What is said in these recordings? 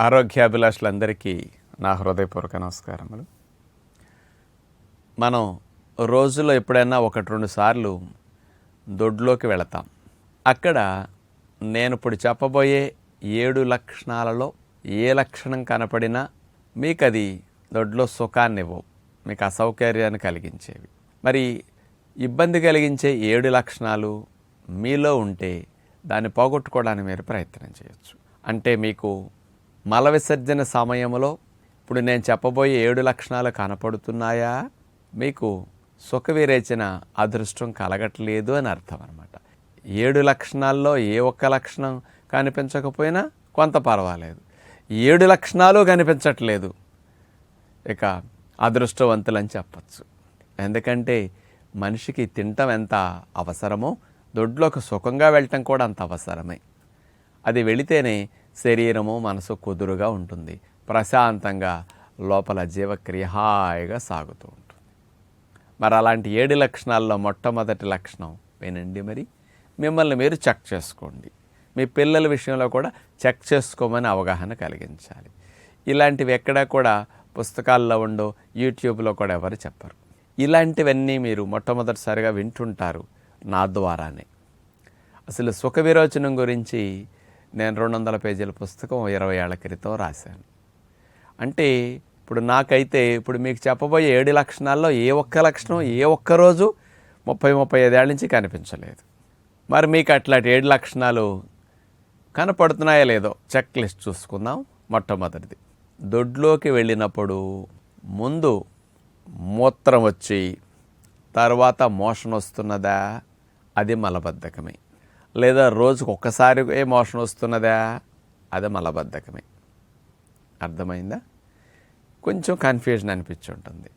ఆరోగ్యాభిలాషులందరికీ నా హృదయపూర్వక నమస్కారములు. మనం రోజులో ఎప్పుడైనా ఒకటి రెండు సార్లు దొడ్లోకి వెళతాం. అక్కడ నేను ఇప్పుడు చెప్పబోయే ఏడు లక్షణాలలో ఏ లక్షణం కనపడినా మీకు అది దొడ్లో సుఖాన్ని ఇవ్వవు. మీకు అసౌకర్యాన్ని కలిగించేవి. మరి ఇబ్బంది కలిగించే ఏడు లక్షణాలు మీలో ఉంటే దాన్ని పోగొట్టుకోవడానికి మీరు ప్రయత్నం చేయొచ్చు. అంటే మీకు మల విసర్జన సమయంలో ఇప్పుడు నేను చెప్పబోయే ఏడు లక్షణాలు కనపడుతున్నాయా? మీకు సుఖ విరేచన అదృష్టం కలగట్లేదు అని అర్థం అనమాట ఏడు లక్షణాల్లో ఏ ఒక్క లక్షణం కనిపించకపోయినా కొంత పర్వాలేదు. ఏడు లక్షణాలు కనిపించట్లేదు. ఇక అదృష్టవంతులని చెప్పచ్చు. ఎందుకంటే మనిషికి తినటం ఎంత అవసరమో దొడ్లోకి సుఖంగా వెళ్ళటం కూడా అంత అవసరమే. అది వెళితేనే శరీరము మనసు కుదురుగా ఉంటుంది. ప్రశాంతంగా లోపల జీవక్రియ హాయిగా సాగుతూ ఉంటుంది. మరి అలాంటి ఏడు లక్షణాల్లో మొట్టమొదటి లక్షణం వినండి మరి. మిమ్మల్ని మీరు చెక్ చేసుకోండి. మీ పిల్లల విషయంలో కూడా చెక్ చేసుకోమని అవగాహన కలిగించాలి. ఇలాంటివి ఎక్కడా కూడా పుస్తకాల్లో ఉండో యూట్యూబ్లో కూడా ఎవరు చెప్పరు. ఇలాంటివన్నీ మీరు మొట్టమొదటిసారిగా వింటుంటారు నా ద్వారానే. అసలు సుఖ విరోచనం గురించి నేను రెండు వందల పేజీల పుస్తకం ఇరవై ఏళ్ళ క్రితం రాశాను. అంటే ఇప్పుడు నాకైతే ఇప్పుడు మీకు చెప్పబోయే ఏడు లక్షణాల్లో ఏ ఒక్క లక్షణం ఏ ఒక్క రోజు ముప్పై ముప్పై ఐదేళ్ళ నుంచి కనిపించలేదు. మరి మీకు అట్లాంటి ఏడు లక్షణాలు కనపడుతున్నాయో లేదో చెక్ లిస్ట్ చూసుకుందాం మొట్టమొదటిది. దొడ్లోకి వెళ్ళినప్పుడు ముందు మూత్రం వచ్చి తర్వాత మోషన్ వస్తున్నదా? అది మలబద్ధకమే. లేదా రోజుకు ఒక్కసారి ఏ మోషన్ వస్తున్నదా? అది మలబద్ధకమే. అర్థమైందా? కొంచెం కన్ఫ్యూజన్ అనిపించి ఉంటుంది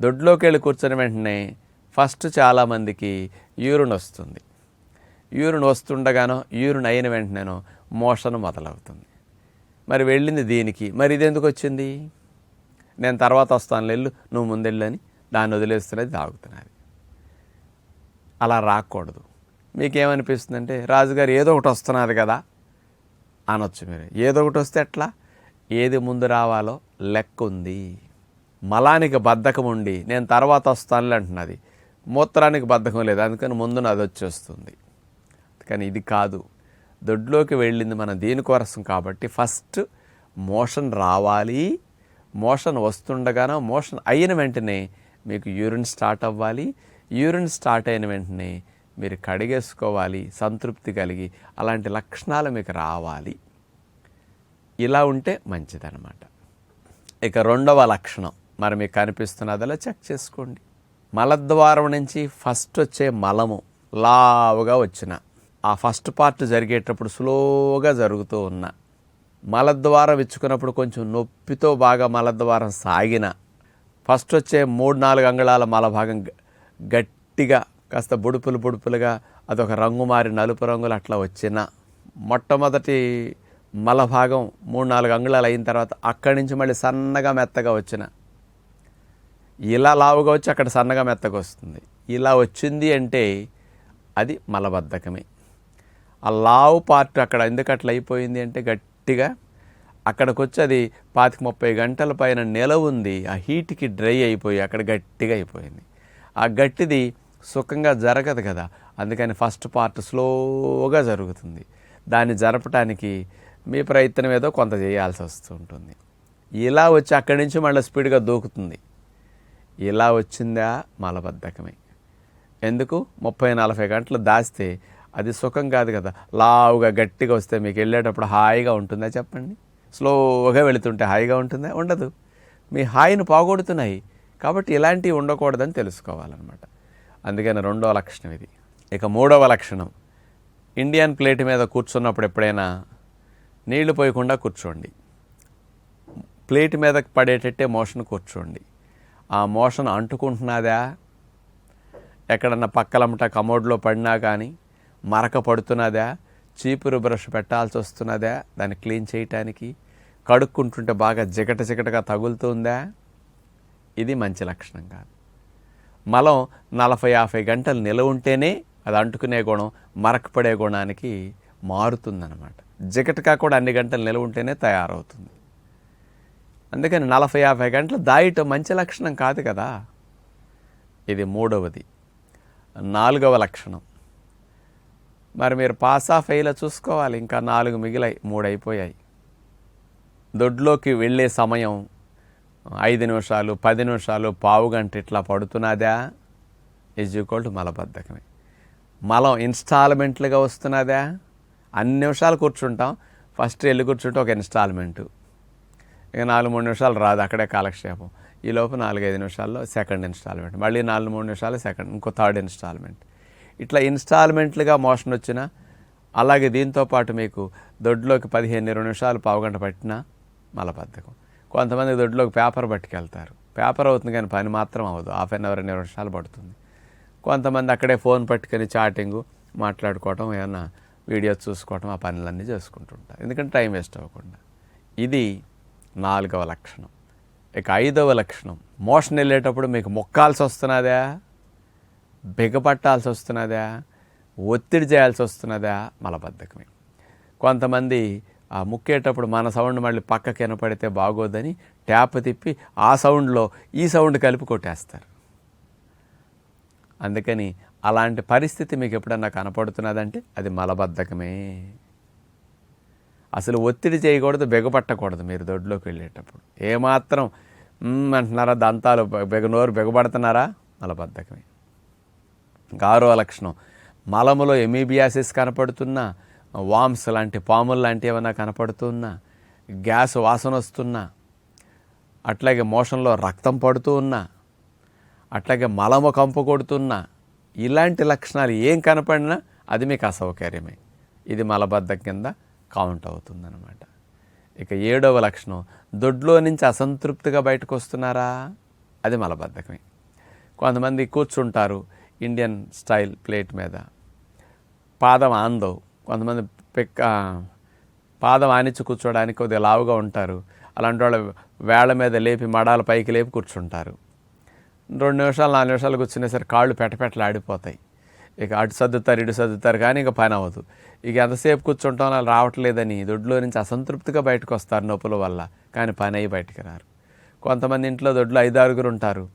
దొడ్లోకి వెళ్ళి కూర్చున్న వెంటనే ఫస్ట్ చాలామందికి యూరిన్ వస్తుంది. యూరిన్ వస్తుండగానో యూరిన్ అయిన వెంటనేనో మోషన్ మొదలవుతుంది. మరి వెళ్ళింది దీనికి. మరి ఇది ఎందుకు వచ్చింది? నేను తర్వాత వస్తాను వెళ్ళు నువ్వు ముందెళ్ళు అని దాన్ని వదిలేస్తున్నది తాగుతున్నది. అలా రాకూడదు. మీకేమనిపిస్తుందంటే రాజుగారు ఏదో ఒకటి వస్తున్నది కదా అనొచ్చు మీరు. ఏదో ఒకటి వస్తే ఎట్లా? ఏది ముందు రావాలో లెక్క ఉంది. మలానికి బద్ధకం ఉండి నేను తర్వాత వస్తానులే అంటున్నది. మూత్రానికి బద్ధకం లేదు అందుకని ముందు అది వచ్చేస్తుంది కానీ ఇది కాదు. దొడ్లోకి వెళ్ళింది మన దీనికోసం కాబట్టి ఫస్ట్ మోషన్ రావాలి. మోషన్ వస్తుండగానో మోషన్ అయిన వెంటనే మీకు యూరిన్ స్టార్ట్ అవ్వాలి. యూరిన్ స్టార్ట్ అయిన వెంటనే మీరు కడిగేసుకోవాలి సంతృప్తి కలిగి అలాంటి లక్షణాలు మీకు రావాలి. ఇలా ఉంటే మంచిదన్నమాట. ఇక రెండవ లక్షణం మరి మీకు కనిపిస్తున్నదిలా చెక్ చేసుకోండి. మలద్వారం నుంచి ఫస్ట్ వచ్చే మలము లావుగా వచ్చిన ఆ ఫస్ట్ పార్ట్ జరిగేటప్పుడు స్లోగా జరుగుతూ ఉన్న మలద్వారం ఇచ్చుకున్నప్పుడు కొంచెం నొప్పితో బాగా మలద్వారం సాగిన ఫస్ట్ వచ్చే మూడు నాలుగు అంగుళాల మలభాగం గట్టిగా కాస్త బుడుపులు బుడుపులుగా అదొక రంగు మారి నలుపు రంగులు అట్లా వచ్చిన మొట్టమొదటి మలభాగం మూడు నాలుగు అంగుళాలు అయిన తర్వాత అక్కడి నుంచి మళ్ళీ సన్నగా మెత్తగా వచ్చిన. ఇలా లావుగా వచ్చి అక్కడ సన్నగా మెత్తగా వస్తుంది. ఇలా వచ్చింది అంటే అది మలబద్ధకమే. ఆ లావు పార్ట్ అక్కడ ఎందుకు అట్లా అయిపోయింది అంటే గట్టిగా అక్కడికి వచ్చి అది పాతిక ముప్పై గంటల పైన నిల ఉంది ఆ హీట్కి డ్రై అయిపోయి అక్కడ గట్టిగా అయిపోయింది. ఆ గట్టిది సుఖంగా జరగదు కదా. అందుకని ఫస్ట్ పార్ట్ స్లోగా జరుగుతుంది. దాన్ని జరపటానికి మీ ప్రయత్నం ఏదో కొంత చేయాల్సి వస్తూ ఉంటుంది. ఇలా వచ్చి అక్కడి నుంచి మళ్ళీ స్పీడ్గా దూకుతుంది. ఇలా వచ్చిందా మలబద్ధకమే. ఎందుకు? ముప్పై నలభై గంటలు దాస్తే అది సుఖం కాదు కదా. లావుగా గట్టిగా వస్తే మీకు వెళ్ళేటప్పుడు హాయిగా ఉంటుందా చెప్పండి. స్లోగా వెళుతుంటే హాయిగా ఉంటుందా? ఉండదు. మీ హాయిని పోగొడుతున్నాయి. కాబట్టి ఇలాంటివి ఉండకూడదని తెలుసుకోవాలన్నమాట. అందుకని రెండవ లక్షణం ఇది. ఇక మూడవ లక్షణం. ఇండియన్ ప్లేట్ మీద కూర్చున్నప్పుడు ఎప్పుడైనా నీళ్ళు పోయకుండా కూర్చోండి. ప్లేట్ మీద పడేటట్టే మోషన్ కూర్చోండి. ఆ మోషన్ అంటుకుంటున్నదా? ఎక్కడన్నా పక్కలమ్మట కమోడ్లో పడినా కానీ మరక పడుతున్నదా? చీపురు బ్రష్ పెట్టాల్సి వస్తున్నదా? దాన్ని క్లీన్ చేయటానికి? కడుక్కుంటుంటే బాగా జిగట జిగటగా తగులుతుందా? ఇది మంచి లక్షణం కాదు. మలం నలభై యాభై గంటలు నిలవ ఉంటేనే అది అంటుకునే గుణం మరకపడే గుణానికి మారుతుందన్నమాట. జిగటగా కూడా అన్ని గంటలు నిలవ ఉంటేనే తయారవుతుంది. అందుకని నలభై యాభై గంటలు దాయటం మంచి లక్షణం కాదు కదా. ఇది మూడవది. నాలుగవ లక్షణం. మరి మీరు పాస్ ఆఫ్ అయ్యేలా చూసుకోవాలి. ఇంకా నాలుగు మిగిలాయి మూడు అయిపోయాయి దొడ్లోకి వెళ్ళే సమయం ఐదు నిమిషాలు పది నిమిషాలు పావు గంట ఇట్లా పడుతున్నదా? ఈజ్ ఈక్వల్ టు మలబద్ధకమే. మలం ఇన్స్టాల్మెంట్లుగా వస్తున్నదా? అన్ని నిమిషాలు కూర్చుంటాం. ఫస్ట్ వెళ్ళి కూర్చుంటే ఒక ఇన్స్టాల్మెంటు ఇక నాలుగు మూడు నిమిషాలు రాదు అక్కడే కాలక్షేపం. ఈ లోపు నాలుగైదు నిమిషాల్లో సెకండ్ ఇన్స్టాల్మెంట్ మళ్ళీ నాలుగు మూడు నిమిషాలు సెకండ్ ఇంకో థర్డ్ ఇన్స్టాల్మెంట్ ఇట్లా ఇన్స్టాల్మెంట్లుగా మోషన్ వచ్చినా అలాగే దీంతో పాటు మీకు దొడ్లోకి పదిహేను ఇరవై నిమిషాలు పావుగంట పట్టినా మలబద్ధకం. కొంతమంది దొడ్లోకి పేపర్ పట్టుకెళ్తారు. పేపర్ అవుతుంది కానీ పని మాత్రం అవ్వదు. హాఫ్ అన్ అవర్ ఇరవై నిమిషాలు పడుతుంది. కొంతమంది అక్కడే ఫోన్ పట్టుకొని చాటింగ్ మాట్లాడుకోవటం ఏమైనా వీడియోస్ చూసుకోవటం ఆ పనులన్నీ చేసుకుంటుంటారు. ఎందుకంటే టైం వేస్ట్ అవ్వకుండా. ఇది నాలుగవ లక్షణం. ఇక ఐదవ లక్షణం. మోషన్ వెళ్ళేటప్పుడు మీకు మొక్కాల్సి వస్తున్నదా? బిగపట్టాల్సి వస్తున్నదా? ఒత్తిడి చేయాల్సి వస్తున్నదా? మలబద్ధకమే. కొంతమంది ఆ ముక్కేటప్పుడు మన సౌండ్ మళ్ళీ పక్కకి వినపడితే బాగోదని ట్యాప్ తిప్పి ఆ సౌండ్లో ఈ సౌండ్ కలిపి కొట్టేస్తారు. అందుకని అలాంటి పరిస్థితి మీకు ఎప్పుడన్నా కనపడుతున్నదంటే అది మలబద్ధకమే. అసలు ఒత్తిడి చేయకూడదు బెగపట్టకూడదు మీరు దొడ్లోకి వెళ్ళేటప్పుడు. ఏమాత్రం అంటున్నారా దంతాలు బెగనోరు బెగబడుతున్నారా నోరు మలబద్ధకమే. గారో లక్షణం. మలములో ఎమీబియాసిస్ కనపడుతున్నా వామ్స్ లాంటి పాములు లాంటి ఏమైనా కనపడుతున్నా గ్యాస్ వాసన వస్తున్నా అట్లాగే మోషన్లో రక్తం పడుతూ ఉన్నా అట్లాగే మలము కంపు కొడుతున్నా ఇలాంటి లక్షణాలు ఏం కనపడినా అది మీకు అసౌకర్యమే. ఇది మలబద్ధం కింద కౌంట్ అవుతుందన్నమాట. ఇక ఏడవ లక్షణం దొడ్లో నుంచి అసంతృప్తిగా బయటకు వస్తున్నారా? అది మలబద్ధకమే. కొంతమంది కూర్చుంటారు ఇండియన్ స్టైల్ ప్లేట్ మీద. పాదం ఆందవు. కొంతమంది పిక్క పాదం ఆనిచ్చి కూర్చోడానికి కొద్దిగా లావుగా ఉంటారు. అలాంటి వాళ్ళు వేళ్ళ మీద లేపి మడాల పైకి లేపి కూర్చుంటారు. రెండు నిమిషాలు నాలుగు నిమిషాలు కూర్చునేసరికి కాళ్ళు పెట్టపెట్టలు ఆడిపోతాయి. ఇక అటు సర్దుతారు ఇటు సర్దుతారు కానీ ఇక పని అవ్వదు. ఇక ఎంతసేపు కూర్చుంటాం అలా రావట్లేదని దొడ్లో నుంచి అసంతృప్తిగా బయటకు వస్తారు నొప్పుల వల్ల. కానీ పని అయ్యి బయటికి రారు. కొంతమంది ఇంట్లో దొడ్లో ఐదారుగురు ఉంటారు.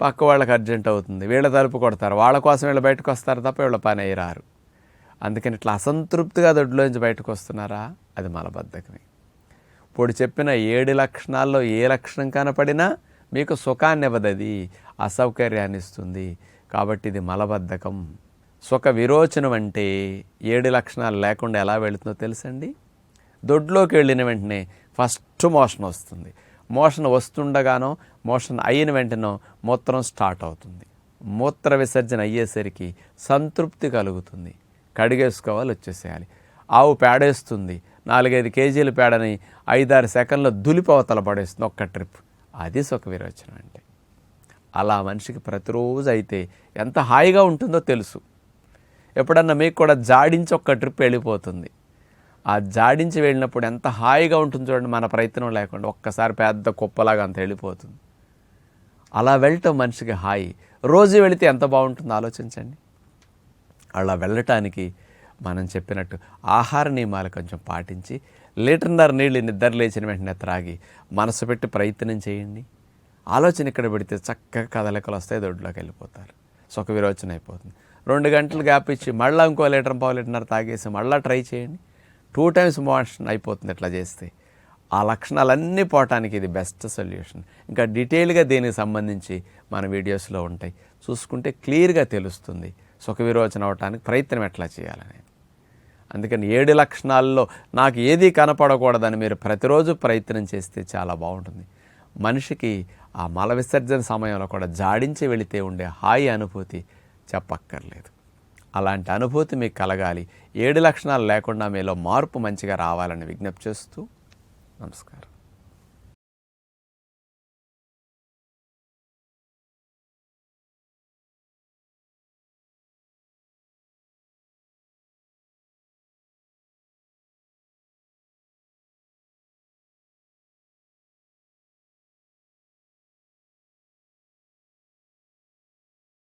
పక్క వాళ్ళకి అర్జెంట్ అవుతుంది. వీళ్ళ తలుపు కొడతారు. వాళ్ళ కోసం వీళ్ళు బయటకు వస్తారు తప్ప వీళ్ళ పని అయ్యి రారు. అందుకని ఇట్లా అసంతృప్తిగా దొడ్లోంచి బయటకు వస్తున్నారా? అది మలబద్ధకమే ఇప్పుడు చెప్పిన ఏడు లక్షణాల్లో ఏ లక్షణం కనపడినా మీకు సుఖాన్ని ఇవ్వదది అసౌకర్యాన్ని ఇస్తుంది. కాబట్టి ఇది మలబద్ధకం సుఖ విరోచనం అంటే ఏడు లక్షణాలు లేకుండా ఎలా వెళుతుందో తెలుసండి? దొడ్లోకి వెళ్ళిన వెంటనే ఫస్ట్ మోషన్ వస్తుంది. మోషన్ వస్తుండగానో మోషన్ అయిన వెంటనో మూత్రం స్టార్ట్ అవుతుంది. మూత్ర విసర్జన అయ్యేసరికి సంతృప్తి కలుగుతుంది. కడిగేసుకోవాలి వచ్చేసేయాలి. ఆవు పేడేస్తుంది. నాలుగైదు కేజీల పేడని ఐదారు సెకండ్లో దులిపవతల పడేస్తుంది ఒక్క ట్రిప్. అది సుఖ విరోచనం అంటే అలా మనిషికి ప్రతిరోజు అయితే ఎంత హాయిగా ఉంటుందో తెలుసు. ఎప్పుడన్నా మీకు కూడా జాడించి ఒక్క ట్రిప్ వెళ్ళిపోతుంది. ఆ జాడించి వెళ్ళినప్పుడు ఎంత హాయిగా ఉంటుంది చూడండి మన ప్రయత్నం లేకుండా. ఒక్కసారి పెద్ద కుప్పలాగా అంత వెళ్ళిపోతుంది. అలా వెళ్ళటం మనిషికి హాయి. రోజు వెళితే ఎంత బాగుంటుందో ఆలోచించండి. అలా వెళ్ళటానికి మనం చెప్పినట్టు ఆహార నియమాలు కొంచెం పాటించి లీటర్న్నర నీళ్ళు నిద్ర లేచిన వెంటనే త్రాగి మనసు పెట్టి ప్రయత్నం చేయండి. ఆలోచన ఇక్కడ పెడితే చక్కగా కదలికలు వస్తాయి దొడ్లోకి వెళ్ళిపోతారు. సుఖ విరోచన అయిపోతుంది. రెండు గంటలు గ్యాప్ ఇచ్చి మళ్ళీ ఇంకో లీటర్ పావు లీటర్న్నర తాగేసి మళ్ళీ ట్రై చేయండి. టూ టైమ్స్ మోషన్ అయిపోతుంది ఇట్లా చేస్తే. ఆ లక్షణాలన్నీ పోవటానికి ఇది బెస్ట్ సొల్యూషన్. ఇంకా డీటెయిల్గా దీనికి సంబంధించి మన వీడియోస్లో ఉంటాయి. చూసుకుంటే క్లియర్గా తెలుస్తుంది. సుఖ విరోచన అవటానికి ప్రయత్నం ఎట్లా చేయాలని. అందుకని ఏడు లక్షణాల్లో నాకు ఏది కనపడకూడదని మీరు ప్రతిరోజు ప్రయత్నం చేస్తే చాలా బాగుంటుంది. మనిషికి ఆ మల విసర్జన సమయంలో కూడా జాడించి వెళితే ఉండే హాయి అనుభూతి చెప్పక్కర్లేదు. అలాంటి అనుభూతి మీకు కలగాలి. ఏడు లక్షణాలు లేకుండా మీలో మార్పు మంచిగా రావాలని విజ్ఞప్తి చేస్తూ నమస్కారం.